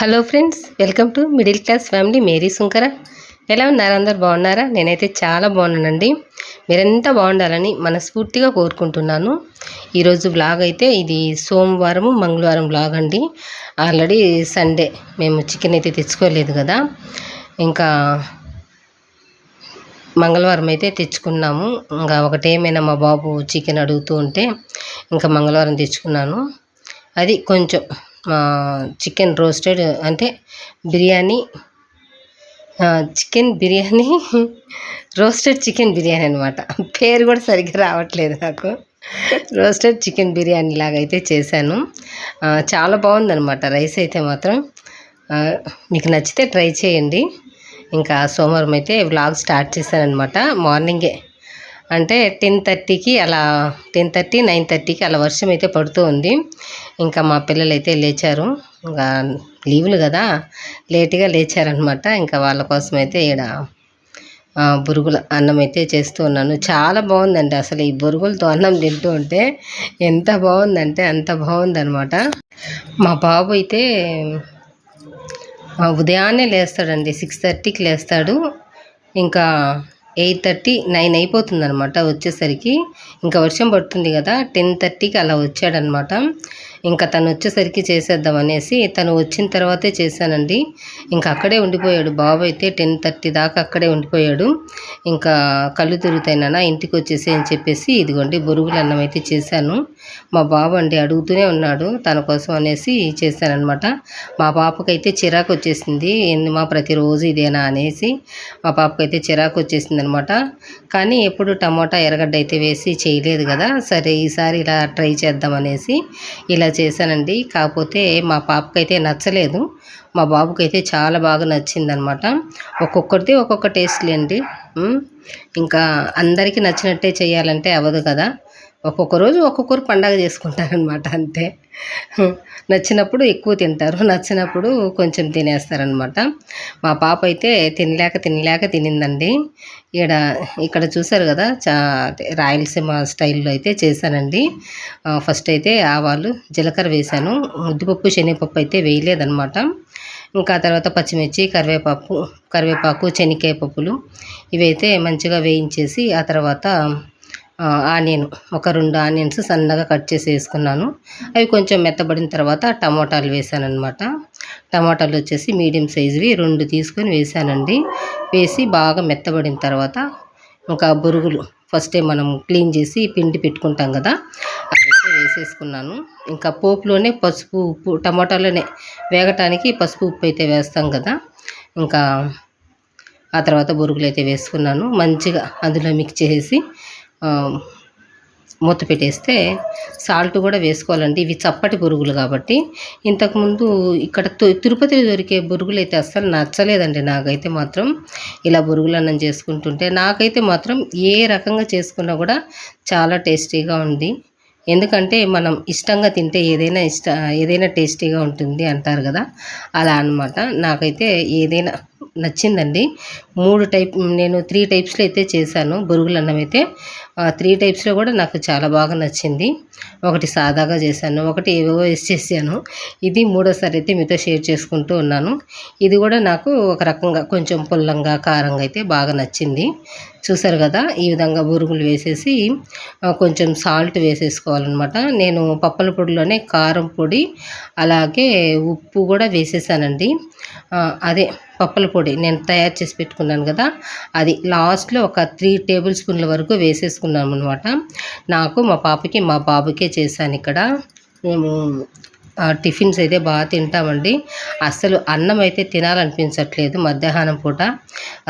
Hello friends welcome to middle class family. Mary Sunkara. ఎలా ఉన్నారు? అందరు బాగున్నారా? నేనైతే చాలా బాగున్నానండి. మీరంతా బాగుండాలని మనస్ఫూర్తిగా కోరుకుంటున్నాను. ఈరోజు బ్లాగ్ అయితే ఇది సోమవారం మంగళవారం బ్లాగ్ అండి. Already Sunday. మేము చికెన్ అయితే తెచ్చుకోలేదు కదా. ఇంకా మంగళవారం అయితే తెచ్చుకున్నాము. ఇంకా ఒకటేమైనా మా బాబు చికెన్ అడుగుతూ ఉంటే ఇంకా మంగళవారం తెచ్చుకున్నాను. అది కొంచెం చికెన్ రోస్టెడ్ అంటే biryani chicken biryani roasted chicken biryani అనమాట పేరు కూడా సరిగ్గా రావట్లేదు నాకు. రోస్టెడ్ చికెన్ బిర్యానీ లాగా అయితే చేశాను చాలా బాగుందనమాట రైస్ అయితే మాత్రం. మీకు నచ్చితే ట్రై చేయండి. ఇంకా సోమవారం అయితే వ్లాగ్ స్టార్ట్ చేశానమాట మార్నింగే అంటే టెన్ థర్టీకి అలా టెన్ థర్టీ నైన్ థర్టీకి అలా వర్షం అయితే పడుతూ ఉంది. ఇంకా మా పిల్లలు అయితే లేచారు. ఇంకా లీవులు కదా లేట్గా లేచారనమాట ఇంకా వాళ్ళ కోసం అయితే ఇక్కడ బురుగుల అన్నం అయితే చేస్తూ ఉన్నాను. చాలా బాగుందండి అసలు ఈ బురుగులతో అన్నం తింటూ ఉంటే ఎంత బాగుందంటే అంత బాగుందనమాట మా బాబు అయితే ఉదయాన్నే లేస్తాడండి. సిక్స్ థర్టీకి లేస్తాడు. ఇంకా ఎయిట్ థర్టీ నైన్ అయిపోతుంది అనమాట వచ్చేసరికి. ఇంకా వర్షం పడుతుంది కదా టెన్ థర్టీకి అలా వచ్చాడనమాట ఇంకా తను వచ్చేసరికి చేసేద్దాం అనేసి తను వచ్చిన తర్వాతే చేశానండి. ఇంకా అక్కడే ఉండిపోయాడు బాబు అయితే టెన్ థర్టీ దాకా అక్కడే ఉండిపోయాడు. ఇంకా కళ్ళు తిరుగుతాయినా ఇంటికి వచ్చేసి అని చెప్పేసి ఇదిగోండి బొరుగులు అన్నం అయితే చేశాను. మా బాబు అండి అడుగుతూనే ఉన్నాడు తన కోసం అనేసి చేశానమాట మా పాపకైతే చిరాకు వచ్చేసింది. మా ప్రతిరోజు ఇదేనా అనేసి మా పాపకైతే చిరాకు వచ్చేసింది అనమాట కానీ ఎప్పుడు టమోటా ఎర్రగడ్డ అయితే వేసి చేయలేదు కదా సరే ఈసారి ఇలా ట్రై చేద్దామనేసి ఇలా చేశానండి. కాకపోతే మా పాపకైతే నచ్చలేదు. మా బాబుకైతే చాలా బాగా నచ్చిందనమాట ఒక్కొక్కటి ఒక్కొక్క టేస్ట్లేండి ఇంకా అందరికీ నచ్చినట్టే చేయాలంటే అవ్వదు కదా. ఒక్కొక్క రోజు ఒక్కొక్కరు పండగ చేసుకుంటారనమాట అంతే. నచ్చినప్పుడు ఎక్కువ తింటారు నచ్చినప్పుడు కొంచెం తినేస్తారనమాట మా పాప అయితే తినలేక తినలేక తినిందండి. ఇక్కడ ఇక్కడ చూసారు కదా చా రాయలసీమ స్టైల్లో అయితే చేశానండి. ఫస్ట్ అయితే ఆవాలు జీలకర్ర వేశాను. ముద్దుపప్పు శనగపప్పు అయితే వేయలేదనమాట ఇంకా తర్వాత పచ్చిమిర్చి కరివేపాకు కరివేపాకు శనగకాయ పప్పులు ఇవైతే మంచిగా వేయించేసి ఆ తర్వాత ఆనియన్ ఒక రెండు ఆనియన్స్ సన్నగా కట్ చేసి వేసుకున్నాను. అవి కొంచెం మెత్తబడిన తర్వాత టమోటాలు వేసాను అనమాట టమాటాలు వచ్చేసి మీడియం సైజువి రెండు తీసుకొని వేసానండి. వేసి బాగా మెత్తబడిన తర్వాత ఇంకా బురుగులు ఫస్టే మనం క్లీన్ చేసి పిండి పెట్టుకుంటాం కదా అదైతే వేసేసుకున్నాను. ఇంకా పోపులోనే పసుపు ఉప్పు టమాటాలోనే వేగటానికి పసుపు ఉప్పు అయితే వేస్తాం కదా ఇంకా ఆ తర్వాత బురుగులు అయితే వేసుకున్నాను. మంచిగా అందులో మిక్స్ చేసి మూత పెట్టేస్తే సాల్ట్ కూడా వేసుకోవాలండి. ఇవి చప్పటి పురుగులు కాబట్టి. ఇంతకుముందు ఇక్కడ తిరుపతిలో దొరికే బురుగులు అయితే అస్సలు నచ్చలేదండి నాకైతే మాత్రం. ఇలా బురుగులు అన్నం చేసుకుంటుంటే నాకైతే మాత్రం ఏ రకంగా చేసుకున్నా కూడా చాలా టేస్టీగా ఉంది. ఎందుకంటే మనం ఇష్టంగా తింటే ఏదైనా ఇష్ట ఏదైనా టేస్టీగా ఉంటుంది అంటారు కదా. అలా అనమాట నాకైతే ఏదైనా నచ్చిందండి. మూడు టైప్ నేను త్రీ టైప్స్లో అయితే చేశాను. బొరుగులు అన్నం అయితే త్రీ టైప్స్లో కూడా నాకు చాలా బాగా నచ్చింది. ఒకటి సాదాగా చేశాను ఒకటి ఏవో వేసి చేశాను. ఇది మూడోసారి అయితే మీతో షేర్ చేసుకుంటూ ఉన్నాను. ఇది కూడా నాకు ఒక రకంగా కొంచెం పుల్లంగా కారంగా అయితే బాగా నచ్చింది. చూసారు కదా ఈ విధంగా బురుగులు వేసేసి కొంచెం సాల్ట్ వేసేసుకోవాలన్నమాట. నేను పప్పల పొడిలోనే కారం పొడి అలాగే ఉప్పు కూడా వేసేసానండి. అదే పప్పుల పొడి నేను తయారు చేసి పెట్టుకున్నాను కదా అది లాస్ట్లో ఒక త్రీ టేబుల్ స్పూన్ల వరకు వేసేసుకున్నాము అనమాట నాకు మా పాపకి మా బాబుకే చేశాను ఇక్కడ. మేము టిఫిన్స్ అయితే బాగా తింటామండి. అసలు అన్నం అయితే తినాలనిపించట్లేదు మధ్యాహ్నం పూట.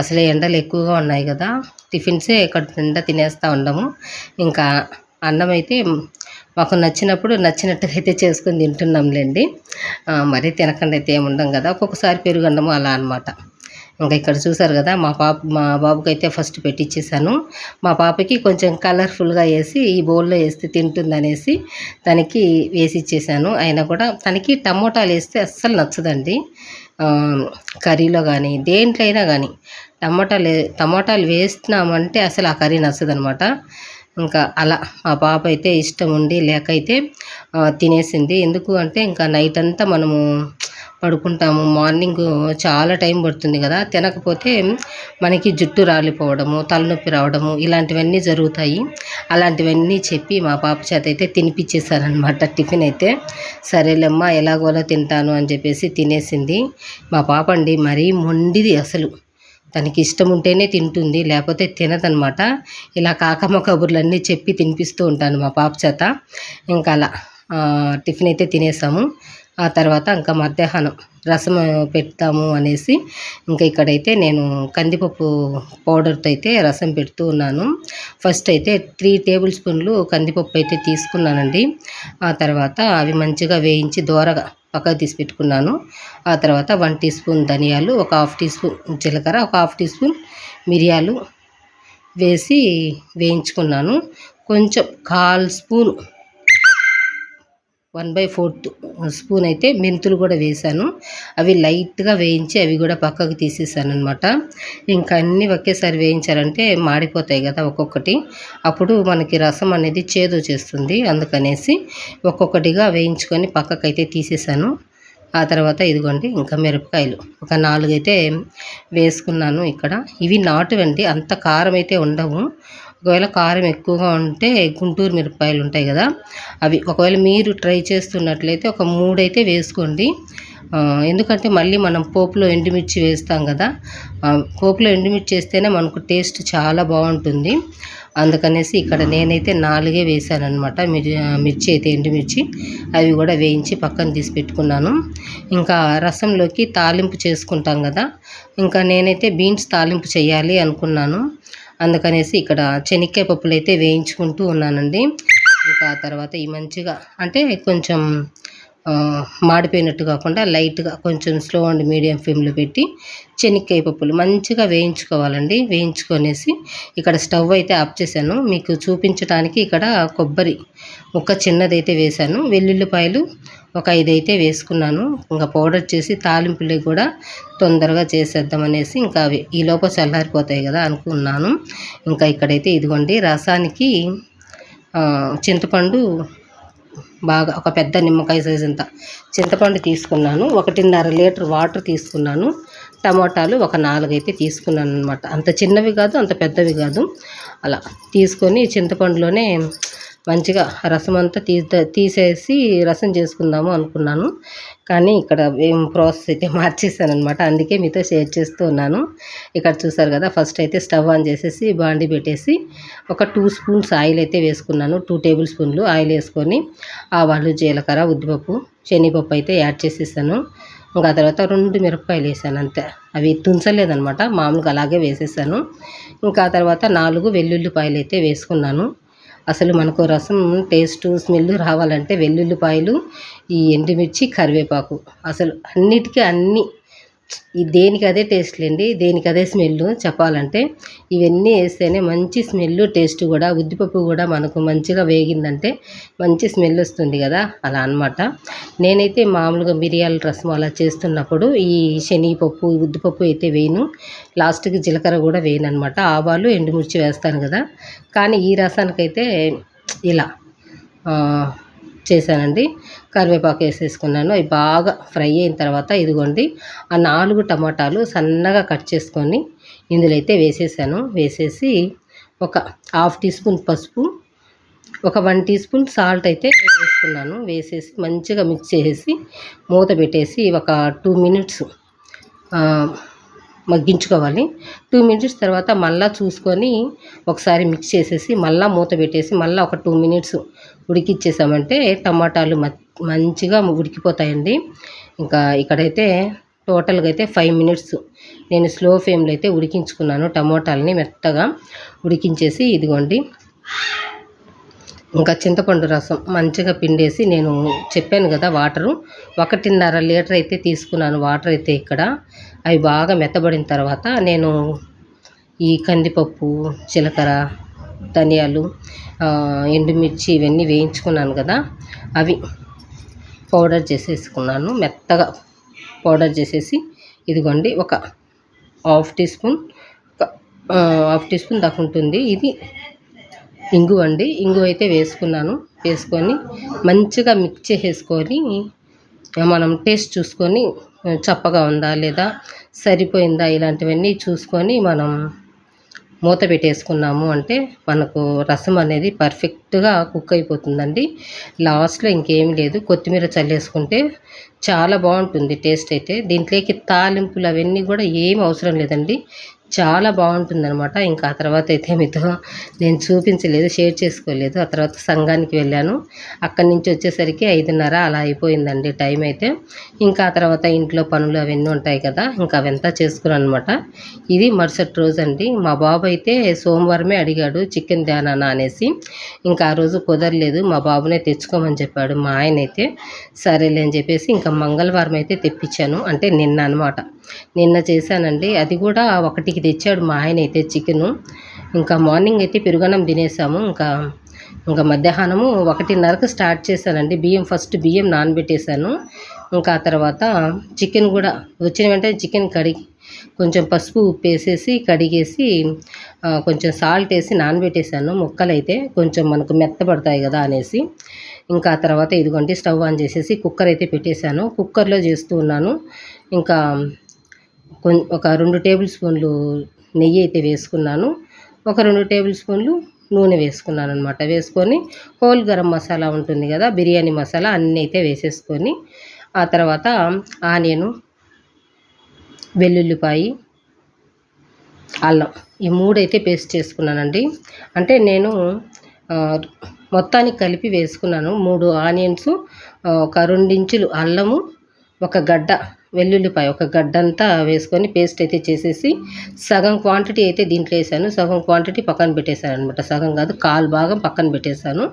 అసలు ఎండలు ఎక్కువగా ఉన్నాయి కదా టిఫిన్సే ఇక్కడ నిండా తినేస్తూ ఉండము. ఇంకా అన్నం అయితే మాకు నచ్చినప్పుడు నచ్చినట్టుగా అయితే చేసుకొని తింటున్నాంలేండి. మరీ తినకుండా అయితే ఏముండం కదా. ఒక్కొక్కసారి పెరుగు అన్నము అలా అనమాట ఇంకా ఇక్కడ చూసారు కదా మా పాప మా బాబుకి అయితే ఫస్ట్ పెట్టించేసాను మా పాపకి కొంచెం కలర్ఫుల్గా వేసి ఈ బౌల్లో వేస్తే తింటుందనేసి తనకి వేసి ఇచ్చేసాను అయినా కూడా తనకి టమోటాలు వేస్తే అస్సలు నచ్చదండి. కర్రీలో కానీ దేంట్లో అయినా కానీ టమోటాలు టమోటాలు వేస్తున్నామంటే అసలు ఆ కర్రీ నచ్చదనమాట ఇంకా అలా మా పాప అయితే ఇష్టం ఉండి లేక అయితే తినేసింది. ఎందుకు అంటే ఇంకా నైట్ అంతా మనము పడుకుంటాము. మార్నింగ్ చాలా టైం పడుతుంది కదా. తినకపోతే మనకి జుట్టు రాలిపోవడము తలనొప్పి రావడము ఇలాంటివన్నీ జరుగుతాయి. అలాంటివన్నీ చెప్పి మా పాప చేత అయితే తినిపించేశారనమాట టిఫిన్ అయితే. సరేలేమ్మా ఎలాగోలా తింటాను అని చెప్పేసి తినేసింది. మా పాప అండి మరీ మొండిది అసలు. తనకి ఇష్టం ఉంటేనే తింటుంది లేకపోతే తినదనమాట. ఇలా కాకమ్మ కబుర్లన్నీ చెప్పి తినిపిస్తూ ఉంటాను మా పాప చేత. ఇంకా అలా టిఫిన్ అయితే తినేసాము. ఆ తర్వాత ఇంకా మధ్యాహ్నం రసం పెడతాము అనేసి ఇంకా ఇక్కడైతే నేను కందిపప్పు పౌడర్తో అయితే రసం పెడుతూ ఉన్నాను. ఫస్ట్ అయితే త్రీ టేబుల్ స్పూన్లు కందిపప్పు అయితే తీసుకున్నానండి. ఆ తర్వాత అవి మంచిగా వేయించి దోరగా పక్కకు తీసి పెట్టుకున్నాను. ఆ తర్వాత వన్ టీ స్పూన్ ధనియాలు ఒక హాఫ్ టీ స్పూన్ జీలకర్ర ఒక హాఫ్ టీ స్పూన్ మిరియాలు వేసి వేయించుకున్నాను. కొంచెం call spoon one by fourth spoon అయితే మెంతులు కూడా వేసాను అవి లైట్గా వేయించి అవి కూడా పక్కకు తీసేసాను అనమాట ఇంకా అన్నీ ఒకేసారి వేయించాలంటే మాడిపోతాయి కదా ఒక్కొక్కటి. అప్పుడు మనకి రసం అనేది చేదు చేస్తుంది అందుకనేసి ఒక్కొక్కటిగా వేయించుకొని పక్కకైతే తీసేసాను. ఆ తర్వాత ఇదిగోండి ఇంకా మిరపకాయలు. ఒక నాలుగైతే వేసుకున్నాను ఇక్కడ. ఇవి నాటువండి అంత కారం అయితే ఉండవు. ఒకవేళ కారం ఎక్కువగా ఉంటే గుంటూరు మిరపకాయలు ఉంటాయి కదా అవి ఒకవేళ మీరు ట్రై చేస్తున్నట్లయితే ఒక మూడైతే వేసుకోండి. ఎందుకంటే మళ్ళీ మనం పోపులో ఎండుమిర్చి వేస్తాం కదా పోపులో ఎండుమిర్చి వేస్తేనే మనకు టేస్ట్ చాలా బాగుంటుంది. అందుకనేసి ఇక్కడ నేనైతే నాలుగే వేసాను అనమాట మిర్చి అయితే ఎండుమిర్చి అవి కూడా వేయించి పక్కన తీసి పెట్టుకున్నాను. ఇంకా రసంలోకి తాలింపు చేసుకుంటాం కదా ఇంకా నేనైతే బీన్స్ తాలింపు చేయాలి అనుకున్నాను. అందుకనేసి ఇక్కడ శనక్కాయ పప్పులు అయితే వేయించుకుంటూ ఉన్నానండి. ఇంకా తర్వాత ఈ మంచిగా అంటే కొంచెం మాడిపోయినట్టు కాకుండా లైట్గా కొంచెం స్లో అండ్ మీడియం ఫ్లేమ్లో పెట్టి శనక్కాయ పప్పులు మంచిగా వేయించుకోవాలండి. వేయించుకొనేసి ఇక్కడ స్టవ్ అయితే ఆఫ్ చేశాను. మీకు చూపించడానికి ఇక్కడ కొబ్బరి ముక్క చిన్నదైతే వేశాను. వెల్లుల్లిపాయలు ఒక ఐదు అయితే వేసుకున్నాను. ఇంకా పౌడర్ చేసి తాలింపులు కూడా తొందరగా చేసేద్దాం అనేసి ఇంకా అవి ఈ లోపల చల్లారిపోతాయి కదా అనుకున్నాను. ఇంకా ఇక్కడైతే ఇదిగోండి రసానికి చింతపండు బాగా ఒక పెద్ద నిమ్మకాయ సైజ్ అంత చింతపండు తీసుకున్నాను. ఒకటిన్నర లీటర్ వాటర్ తీసుకున్నాను. టమాటాలు ఒక నాలుగైతే తీసుకున్నాను అనమాట అంత చిన్నవి కాదు అంత పెద్దవి కాదు. అలా తీసుకొని చింతపండులోనే మంచిగా రసం అంతా తీసే తీసేసి రసం చేసుకుందాము అనుకున్నాను. కానీ ఇక్కడ ఏం ప్రాసెస్ అయితే మార్చేసాను అనమాట అందుకే మీతో షేర్ చేస్తూ ఉన్నాను. ఇక్కడ చూసారు కదా ఫస్ట్ అయితే స్టవ్ ఆన్ చేసేసి బాండి పెట్టేసి ఒక టూ స్పూన్స్ ఆయిల్ అయితే వేసుకున్నాను. టూ టేబుల్ స్పూన్లు ఆయిల్ వేసుకొని ఆవాలు జీలకర్ర ఉద్దిపప్పు శనగపప్పు అయితే యాడ్ చేసేసాను. ఇంకా తర్వాత రెండు మిరపకాయలు వేసాను అంతే. అవి తుంచలేదనమాట మామూలుగా అలాగే వేసేసాను. ఇంకా తర్వాత నాలుగు వెల్లుల్లిపాయలు అయితే వేసుకున్నాను. అసలు మనకు రసం టేస్ట్ స్మెల్ రావాలంటే వెల్లుల్లిపాయలు ఈ ఎండుమిర్చి కరివేపాకు. అసలు అన్నిటికీ అన్ని ఈ దేనికి అదే టేస్ట్లేండి దేనికి అదే స్మెల్ చెప్పాలంటే ఇవన్నీ వేస్తేనే మంచి స్మెల్ టేస్ట్ కూడా ఉద్దిపప్పు కూడా మనకు మంచిగా వేగిందంటే మంచి స్మెల్ వస్తుంది కదా? అలా అన్నమాట. నేనైతే మామూలుగా మిరియాల రసం అలా చేస్తున్నప్పుడు ఈ శనగపప్పు ఉద్దిపప్పు అయితే వేయను. లాస్ట్కి జీలకర్ర కూడా వేయను అనమాట ఆవాలు ఎండుమిర్చి వేస్తాను కదా? కానీ ఈ రసానికైతే ఇలా చేశానండి. కరివేపాకు వేసేసుకున్నాను. అవి బాగా ఫ్రై అయిన తర్వాత ఇదిగోండి ఆ నాలుగు టమాటాలు సన్నగా కట్ చేసుకొని ఇందులో అయితే వేసేసాను. వేసేసి ఒక హాఫ్ టీ స్పూన్ పసుపు ఒక వన్ టీ స్పూన్ సాల్ట్ అయితే వేసుకున్నాను వేసేసి మంచిగా మిక్స్ చేసేసి మూత పెట్టేసి ఒక టూ మినిట్స్ మగ్గించుకోవాలి. టూ మినిట్స్ తర్వాత మళ్ళీ చూసుకొని ఒకసారి మిక్స్ చేసేసి మళ్ళీ మూత పెట్టేసి మళ్ళీ ఒక టూ మినిట్స్ ఉడికిచ్చేసామంటే టమాటాలు మ- మంచిగా ఉడికిపోతాయండి. ఇంకా ఇక్కడైతే టోటల్గా అయితే ఫైవ్ మినిట్స్ నేను స్లో ఫ్లేమ్లో అయితే ఉడికించుకున్నాను టమోటాలని మెత్తగా ఉడికించేసి ఇదిగోండి. ఇంకా చింతపండు రసం మంచిగా పిండేసి నేను చెప్పాను కదా వాటరు. ఒకటిన్నర లీటర్ అయితే తీసుకున్నాను వాటర్ అయితే ఇక్కడ. అవి బాగా మెత్తబడిన తర్వాత నేను ఈ కందిపప్పు జీలకర్ర ధనియాలు ఎండుమిర్చి ఇవన్నీ వేయించుకున్నాను కదా అవి పౌడర్ చేసేసుకున్నాను. మెత్తగా పౌడర్ చేసేసి ఇదిగోండి ఒక half teaspoon half teaspoon దాకా ఉంటుంది. ఇది ఇంగు అండి. ఇంగు అయితే వేసుకున్నాను. వేసుకొని మంచిగా మిక్స్ చేసేసుకొని మనం టేస్ట్ చూసుకొని చప్పగా ఉందా లేదా సరిపోయిందా ఇలాంటివన్నీ చూసుకొని మనం మూత పెట్టేసుకున్నాము అంటే మనకు రసం అనేది పర్ఫెక్ట్గా కుక్ అయిపోతుందండి. లాస్ట్లో ఇంకేం లేదు. కొత్తిమీర చల్లేసుకుంటే చాలా బాగుంటుంది టేస్ట్ అయితే. దీంట్లోకి తాలింపులు అవన్నీ కూడా ఏం అవసరం లేదండి. చాలా బాగుంటుందనమాట ఇంకా ఆ తర్వాత అయితే మీతో నేను చూపించలేదు షేర్ చేసుకోలేదు. ఆ తర్వాత సంఘానికి వెళ్ళాను. అక్కడి నుంచి వచ్చేసరికి ఐదున్నర అలా అయిపోయిందండి టైం అయితే. ఇంకా ఆ తర్వాత ఇంట్లో పనులు అవన్నీ ఉంటాయి కదా ఇంకా అవంతా చేసుకున్నాను అనమాట ఇది మరుసటి రోజు అండి మా బాబు అయితే సోమవారమే అడిగాడు చికెన్ తేనా అనేసి. ఇంకా ఆ రోజు కుదరలేదు మా బాబునే తెచ్చుకోమని చెప్పాడు మా ఆయన అయితే సరేలే అని చెప్పేసి ఇంకా మంగళవారం అయితే తెప్పించాను. అంటే నిన్న అనమాట నిన్న చేశానండి. అది కూడా ఒకటికి తెచ్చాడు మా ఆయన అయితే చికెను. ఇంకా మార్నింగ్ అయితే పెరుగన్నం తినేసాము. ఇంకా ఇంకా మధ్యాహ్నము ఒకటిన్నరకు స్టార్ట్ చేశానండి. బియ్యం ఫస్ట్ బియ్యం నానబెట్టేశాను. ఇంకా ఆ తర్వాత చికెన్ కూడా వచ్చిన వెంటనే చికెన్ కడిగి కొంచెం పసుపు ఉప్పు వేసేసి కడిగేసి కొంచెం సాల్ట్ వేసి నానబెట్టేశాను. ముక్కలు అయితే కొంచెం మనకు మెత్తబడతాయి కదా అనేసి. ఇంకా ఆ తర్వాత ఇదిగోండి స్టవ్ ఆన్ చేసేసి కుక్కర్ అయితే పెట్టేశాను. కుక్కర్లో చేస్తూ ఉన్నాను. ఇంకా ఒక రెండు టేబుల్ స్పూన్లు నెయ్యి అయితే వేసుకున్నాను. ఒక రెండు టేబుల్ స్పూన్లు నూనె వేసుకున్నాను అనమాట వేసుకొని హోల్ గరం మసాలా ఉంటుంది కదా బిర్యానీ మసాలా అన్నీ అయితే వేసేసుకొని ఆ తర్వాత ఆనియను వెల్లుల్లిపాయి అల్లం ఈ మూడైతే పేస్ట్ చేసుకున్నానండి. అంటే నేను మొత్తానికి కలిపి వేసుకున్నాను మూడు ఆనియన్స్ ఒక రెండించులు అల్లము ఒక గడ్డ వెల్లుల్లిపాయ ఒక గడ్డంతా వేసుకొని పేస్ట్ అయితే చేసేసి సగం క్వాంటిటీ అయితే దీంట్లో వేసాను. సగం క్వాంటిటీ పక్కన పెట్టేశాను అనమాట సగం కాదు కాలు భాగం పక్కన పెట్టేశాను.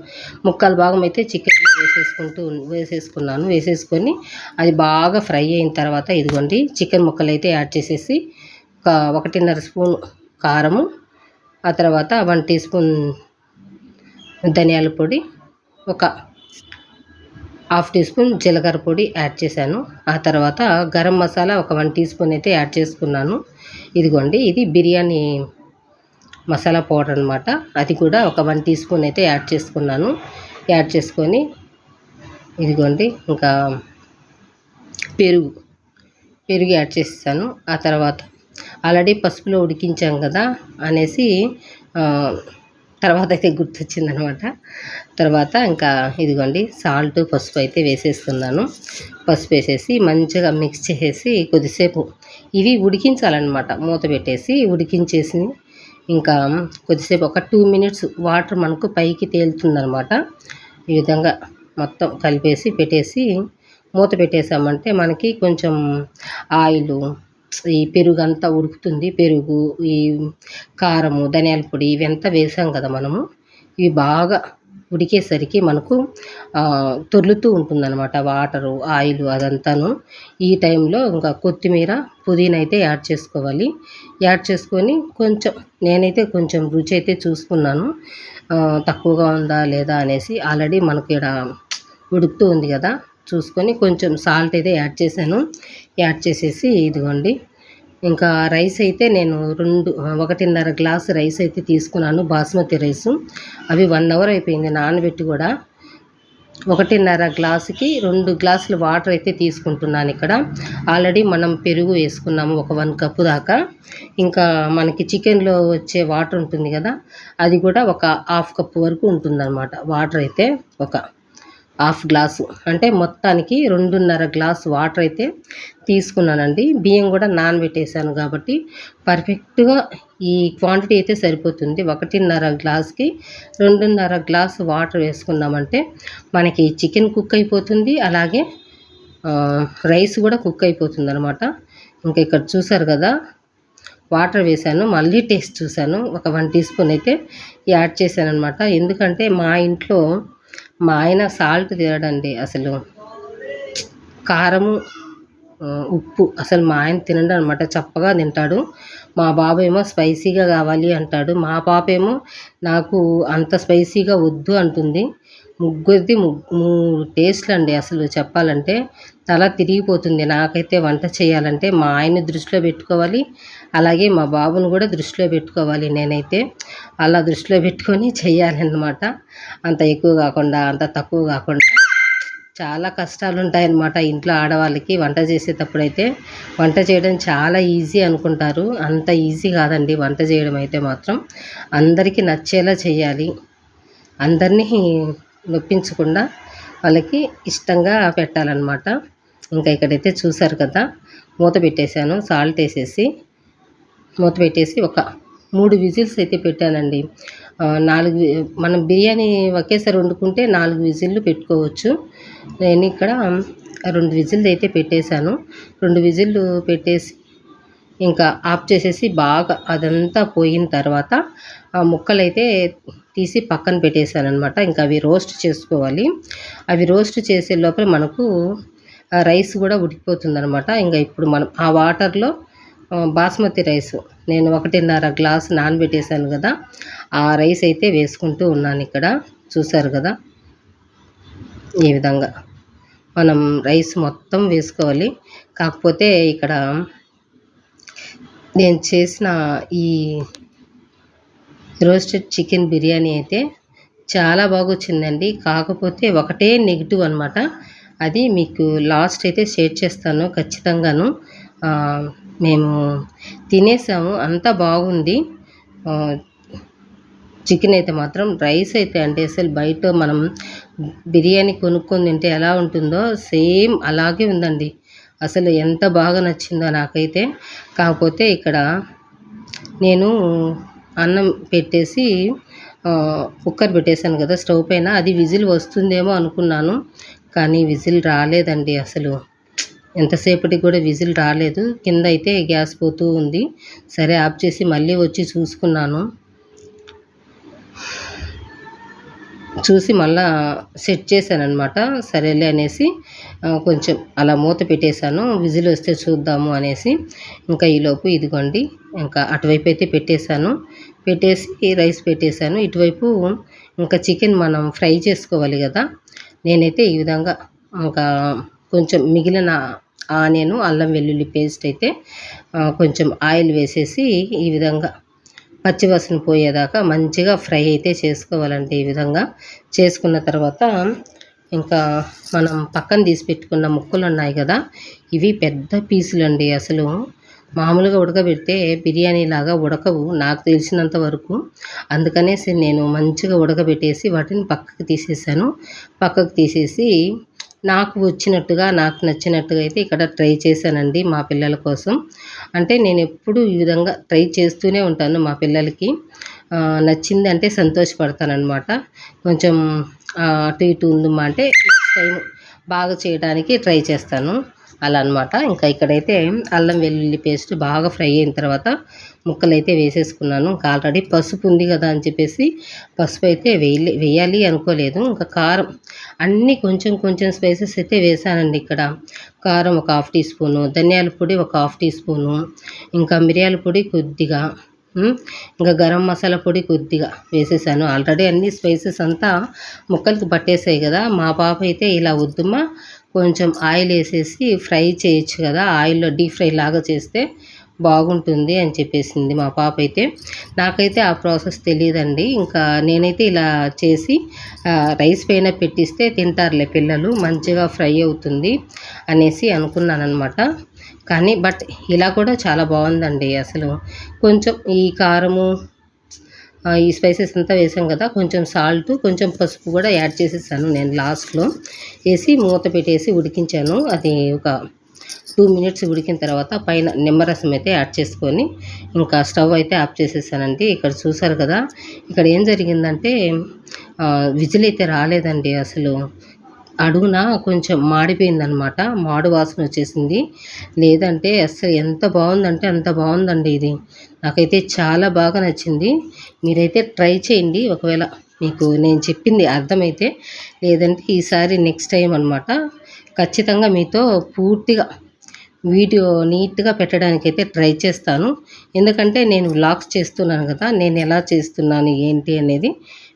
ముక్కలు భాగం అయితే చికెన్ వేసేసుకుంటూ వేసేసుకున్నాను. వేసేసుకొని అది బాగా ఫ్రై అయిన తర్వాత ఇదిగోండి చికెన్ ముక్కలు అయితే యాడ్ చేసేసి ఒక ఒకటిన్నర స్పూన్ కారము ఆ తర్వాత వన్ టీ స్పూన్ ధనియాల పొడి ఒక హాఫ్ టీ స్పూన్ జీలకర్ర పొడి యాడ్ చేశాను. ఆ తర్వాత గరం మసాలా ఒక వన్ టీ స్పూన్ అయితే యాడ్ చేసుకున్నాను. ఇదిగోండి ఇది బిర్యానీ మసాలా పౌడర్ అనమాట అది కూడా ఒక వన్ టీ స్పూన్ అయితే యాడ్ చేసుకున్నాను. యాడ్ చేసుకొని ఇదిగోండి ఇంకా పెరుగు పెరుగు యాడ్ చేసేసాను. ఆ తర్వాత ఆల్రెడీ పసుపులో ఉడికించాం కదా అనేసి తర్వాత అయితే గుర్తొచ్చిందనమాట. తర్వాత ఇంకా ఇదిగోండి సాల్ట్ పసుపు అయితే వేసేస్తున్నాను. పసుపు వేసేసి మంచిగా మిక్స్ చేసేసి కొద్దిసేపు ఇవి ఉడికించాలన్నమాట. మూత పెట్టేసి ఉడికించేసి ఇంకా కొద్దిసేపు ఒక టూ మినిట్స్ వాటర్ మనకు పైకి తేలుతుందనమాట ఈ విధంగా మొత్తం కలిపేసి పెట్టేసి మూత పెట్టేసామంటే మనకి కొంచెం ఆయిల్ ఈ పెరుగు అంతా ఉడుకుతుంది. పెరుగు ఈ కారము ధనియాల పొడి ఇవంతా వేసాం కదా మనము. ఇవి బాగా ఉడికేసరికి మనకు తొర్లుతూ ఉంటుందన్నమాట వాటరు ఆయిల్ అదంతాను. ఈ టైంలో ఇంకా కొత్తిమీర పుదీనా అయితే యాడ్ చేసుకోవాలి. యాడ్ చేసుకొని కొంచెం నేనైతే కొంచెం రుచి అయితే చూసుకున్నాను తక్కువగా ఉందా లేదా అనేసి ఆల్రెడీ మనకి ఇక్కడ ఉడుకుతూ ఉంది కదా. చూసుకొని కొంచెం సాల్ట్ అయితే యాడ్ చేశాను. యాడ్ చేసేసి ఇదిగోండి. ఇంకా రైస్ అయితే నేను రెండు ఒకటిన్నర గ్లాస్ రైస్ అయితే తీసుకున్నాను బాస్మతి రైస్. అవి వన్ అవర్ అయిపోయింది నానబెట్టి కూడా. ఒకటిన్నర గ్లాసుకి రెండు గ్లాసులు వాటర్ అయితే తీసుకుంటున్నాను ఇక్కడ. ఆల్రెడీ మనం పెరుగు వేసుకున్నాము ఒక వన్ కప్పు దాకా. ఇంకా మనకి చికెన్లో వచ్చే వాటర్ ఉంటుంది కదా అది కూడా ఒక హాఫ్ కప్పు వరకు ఉంటుందన్నమాట వాటర్ అయితే ఒక. హాఫ్ గ్లాసు అంటే మొత్తానికి రెండున్నర గ్లాస్ వాటర్ అయితే తీసుకున్నానండి. బియ్యం కూడా నానబెట్టేసాను కాబట్టి పర్ఫెక్ట్గా ఈ క్వాంటిటీ అయితే సరిపోతుంది. ఒకటిన్నర గ్లాస్కి రెండున్నర గ్లాస్ వాటర్ వేసుకున్నామంటే మనకి చికెన్ కుక్ అయిపోతుంది. అలాగే రైస్ కూడా కుక్ అయిపోతుంది అనమాట ఇంకా ఇక్కడ చూసారు కదా వాటర్ వేసాను మళ్ళీ టేస్ట్ చూశాను. ఒక వన్ టీ స్పూన్ అయితే యాడ్ చేశాను అనమాట ఎందుకంటే మా ఇంట్లో మా ఆయన సాల్ట్ తినడండి అసలు. కారము ఉప్పు అసలు మా ఆయన తినడు అనమాట చప్పగా తింటాడు. మా బాబు ఏమో స్పైసీగా కావాలి అంటాడు. మా పాప ఏమో నాకు అంత స్పైసీగా వద్దు అంటుంది. ముగ్గురిది మూడు టేస్ట్లు అండి అసలు చెప్పాలంటే. తల తిరిగిపోతుంది. నాకైతే వంట చేయాలంటే మా ఆయన దృష్టిలో పెట్టుకోవాలి. అలాగే మా బాబును కూడా దృష్టిలో పెట్టుకోవాలి నేనైతే. అలా దృష్టిలో పెట్టుకొని చేయాలన్నమాట. అంత ఎక్కువ కాకుండా అంత తక్కువ కాకుండా. చాలా కష్టాలు ఉంటాయన్నమాట ఇంట్లో ఆడవాళ్ళకి వంట చేసేటప్పుడైతే. వంట చేయడం చాలా ఈజీ అనుకుంటారు. అంత ఈజీ కాదండి వంట చేయడం అయితే మాత్రం. అందరికీ నచ్చేలా చేయాలి. అందరినీ నొప్పించకుండా వాళ్ళకి ఇష్టంగా పెట్టాలన్నమాట. ఇంకా ఇక్కడైతే చూసారు కదా మూత పెట్టేశాను సాల్ట్ వేసేసి మూత పెట్టేసి ఒక మూడు విజిల్స్ అయితే పెట్టానండి. నాలుగు మనం బిర్యానీ ఒకేసారి వండుకుంటే నాలుగు విజిల్లు పెట్టుకోవచ్చు. నేను ఇక్కడ రెండు విజిల్లు అయితే పెట్టేశాను. రెండు విజిల్లు పెట్టేసి ఇంకా ఆఫ్ చేసేసి బాగా అదంతా పోయిన తర్వాత ఆ ముక్కలు అయితే తీసి పక్కన పెట్టేశాను అనమాట ఇంకా అవి రోస్ట్ చేసుకోవాలి. అవి రోస్ట్ చేసే లోపల మనకు రైస్ కూడా ఉడికిపోతుంది అనమాట ఇంకా ఇప్పుడు మనం ఆ వాటర్లో బాస్మతి రైస్ నేను ఒకటిన్నర గ్లాస్ నానబెట్టేశాను కదా ఆ రైస్ అయితే వేసుకుంటూ ఉన్నాను ఇక్కడ. చూసారు కదా? ఈ విధంగా మనం రైస్ మొత్తం వేసుకోవాలి. కాకపోతే ఇక్కడ నేను చేసిన ఈ రోస్టెడ్ చికెన్ బిర్యానీ అయితే చాలా బాగా వచ్చిందండి కాకపోతే ఒకటే నెగిటివ్ అనమాట అది మీకు లాస్ట్ అయితే షేర్ చేస్తాను ఖచ్చితంగాను. మేము తినేసాము అంతా బాగుంది. చికెన్ అయితే మాత్రం రైస్ అయితే అంటే అసలు బయట మనం బిర్యానీ కొనుక్కొని తింటే ఎలా ఉంటుందో సేమ్ అలాగే ఉందండి. అసలు ఎంత బాగా నచ్చిందో నాకైతే. కాకపోతే ఇక్కడ నేను అన్నం పెట్టేసి కుక్కర్ పెట్టేశాను కదా స్టవ్ పైన. అది విజిల్ వస్తుందేమో అనుకున్నాను కానీ విజిల్ రాలేదండి అసలు. ఎంతసేపటికి కూడా విజిల్ రాలేదు. కింద అయితే గ్యాస్ పోతూ ఉంది. సరే ఆఫ్ చేసి మళ్ళీ వచ్చి చూసుకున్నాను. చూసి మళ్ళా సెట్ చేశాను అనమాట సరేలే అనేసి కొంచెం అలా మూత పెట్టేశాను. విజిల్ వస్తే చూద్దాము అనేసి ఇంకా ఈలోపు ఇదిగోండి ఇంకా అటువైపు అయితే పెట్టేశాను. పెట్టేసి రైస్ పెట్టేశాను. ఇటువైపు ఇంకా చికెన్ మనం ఫ్రై చేసుకోవాలి కదా. నేనైతే ఈ విధంగా ఇంకా కొంచెం మిగిలిన ఆనియన్ అల్లం వెల్లుల్లి పేస్ట్ అయితే కొంచెం ఆయిల్ వేసేసి ఈ విధంగా పచ్చివాసన పోయేదాకా మంచిగా ఫ్రై అయితే చేసుకోవాలండి ఈ విధంగా. చేసుకున్న తర్వాత ఇంకా మనం పక్కన తీసి పెట్టుకున్న ముక్కలు ఉన్నాయి కదా ఇవి పెద్ద పీసులు అండి అసలు. మామూలుగా ఉడకబెడితే బిర్యానీ లాగా ఉడకవు నాకు తెలిసినంత వరకు. అందుకనేసి నేను మంచిగా ఉడకబెట్టేసి వాటిని పక్కకు తీసేసాను. పక్కకు తీసేసి నాకు వచ్చినట్టుగా నాకు నచ్చినట్టుగా అయితే ఇక్కడ ట్రై చేశానండి మా పిల్లల కోసం. అంటే నేను ఎప్పుడు ఈ విధంగా ట్రై చేస్తూనే ఉంటాను మా పిల్లలకి. నచ్చింది అంటే సంతోషపడతానమాట కొంచెం అటు ఇటు ఉందమ్మా అంటే నెక్స్ట్ టైం బాగా చేయడానికి ట్రై చేస్తాను. అలా అనమాట ఇంకా ఇక్కడైతే అల్లం వెల్లుల్లి పేస్ట్ బాగా ఫ్రై అయిన తర్వాత ముక్కలు అయితే వేసేసుకున్నాను. ఇంకా ఆల్రెడీ పసుపు ఉంది కదా అని చెప్పేసి పసుపు అయితే వేయలే వేయాలి అనుకోలేదు. ఇంకా కారం అన్నీ కొంచెం కొంచెం స్పైసెస్ అయితే వేసానండి ఇక్కడ. కారం ఒక హాఫ్ టీ స్పూను ధనియాల పొడి ఒక హాఫ్ టీ స్పూను ఇంకా మిరియాల పొడి కొద్దిగా ఇంకా గరం మసాలా పొడి కొద్దిగా వేసేసాను. ఆల్రెడీ అన్ని స్పైసెస్ అంతా ముక్కలకి పట్టేసాయి కదా. మా పాప అయితే ఇలా వద్దుమా కొంచెం ఆయిల్ వేసేసి ఫ్రై చేయొచ్చు కదా ఆయిల్లో డీప్ ఫ్రై లాగా చేస్తే బాగుంటుంది అని చెప్పేసింది మా పాప అయితే. నాకైతే ఆ ప్రాసెస్ తెలియదండి. ఇంకా నేనైతే ఇలా చేసి రైస్ పైన పెట్టిస్తే తింటారులే పిల్లలు మంచిగా ఫ్రై అవుతుంది అనేసి అనుకున్నాను అనమాట కానీ బట్ ఇలా కూడా చాలా బాగుందండి అసలు. కొంచెం ఈ కారము ఈ స్పైసెస్ అంతా వేసాం కదా కొంచెం సాల్ట్ కొంచెం పసుపు కూడా యాడ్ చేసేసాను నేను లాస్ట్లో. వేసి మూత పెట్టేసి ఉడికించాను. అది ఒక టూ మినిట్స్ ఉడికిన తర్వాత పైన నిమ్మరసం అయితే యాడ్ చేసుకొని ఇంకా స్టవ్ అయితే ఆఫ్ చేసేసానండి. ఇక్కడ చూసారు కదా ఇక్కడ ఏం జరిగిందంటే విజిల్ అయితే రాలేదండి అసలు. అడుగున కొంచెం మాడిపోయిందనమాట. మాడు వాసన వచ్చేసింది. లేదంటే అసలు ఎంత బాగుందంటే అంత బాగుందండి ఇది. నాకైతే చాలా బాగా నచ్చింది. మీరైతే ట్రై చేయండి. ఒకవేళ మీకు నేను చెప్పింది అర్థమైతే లేదంటే ఈసారి నెక్స్ట్ టైం అనమాట. ఖచ్చితంగా మీతో పూర్తిగా వీడియో నీట్గా పెట్టడానికైతే ట్రై చేస్తాను. ఎందుకంటే నేను వ్లాగ్స్ చేస్తున్నాను కదా నేను ఎలా చేస్తున్నాను ఏంటి అనేది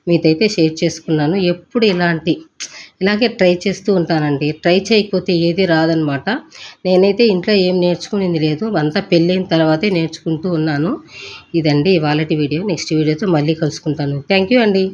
మీతైతే షేర్ చేసుకున్నాను. ఎప్పుడు ఇలాంటి ఇలాగే ట్రై చేస్తూ ఉంటానండి. ట్రై చేయకపోతే ఏది రాదనమాట నేనైతే ఇంట్లో ఏం నేర్చుకునేది లేదు. అంతా పెళ్ళైన తర్వాతే నేర్చుకుంటూ ఉన్నాను. ఇదండి ఇవాళ వీడియో. నెక్స్ట్ వీడియోతో మళ్ళీ కలుసుకుంటాను. థ్యాంక్ యూ అండి.